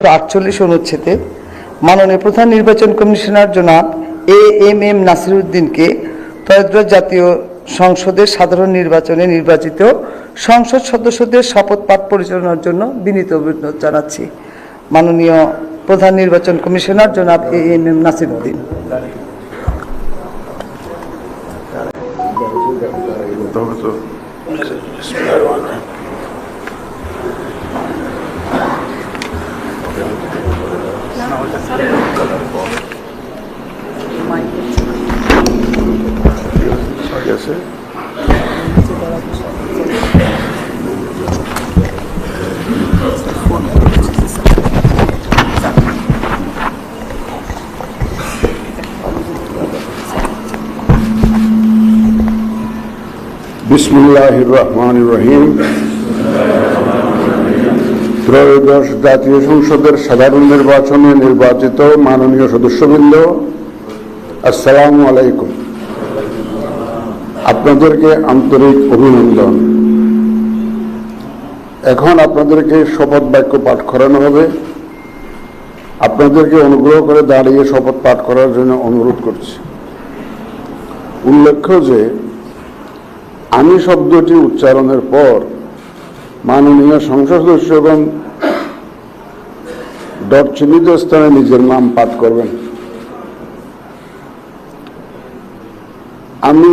আটচল্লিশ অনুচ্ছেদে মাননীয় প্রধান নির্বাচন কমিশনার জনাব এ এম এম নাসিরুদ্দিনকে ত্রয়োদশ জাতীয় সংসদের সাধারণ নির্বাচনে নির্বাচিত সংসদ সদস্যদের শপথ পাঠ পরিচালনার জন্য বিনীত অনুরোধ জানাচ্ছি। মাননীয় প্রধান নির্বাচন কমিশনার জনাব এ এম এম নাসিরুদ্দিন। আছে। বিসমুল্লাহ রহমান রহিম। ত্রয়োদশ জাতীয় সংসদের সাধারণ নির্বাচনে নির্বাচিত মাননীয় সদস্যবৃন্দ আসসালামু আলাইকুম। আপনাদেরকে আন্তরিক অভিনন্দন। এখন আপনাদেরকে শপথ বাক্য পাঠ করানো হবে। আপনাদেরকে অনুগ্রহ করে দাঁড়িয়ে শপথ পাঠ করার জন্য অনুরোধ করছি। উল্লেখ্য যে, আমি শব্দটি উচ্চারণের পর মাননীয় সংসদ সদস্যগণ ডট চিহ্নিত স্থানে নিজের নাম পাঠ করবেন। আমি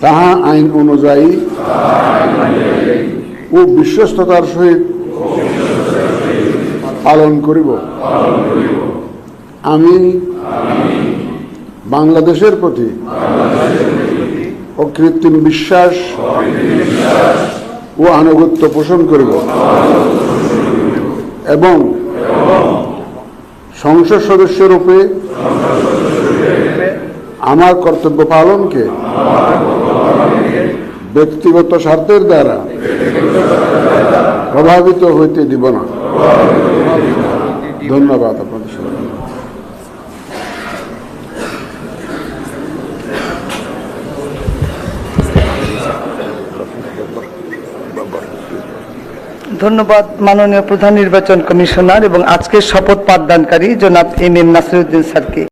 তাহা আইন অনুযায়ী ও বিশ্বস্ততার সহিত পালন করিব। আমি বাংলাদেশের প্রতি অকৃত্রিম বিশ্বাস ও আনুগত্য পোষণ করিব এবং সংসদ সদস্য রূপে আমার কর্তব্য পালনকে ব্যক্তিগত স্বার্থের দ্বারা প্রভাবিত হইতে দিব না। ধন্যবাদ আপনাদের সবাই ধন্যবাদ মাননীয় প্রধান নির্বাচন কমিশনার এবং আজকের শপথ পাঠদানকারী জনাব এম এম নাসিরুদ্দিন স্যারকে।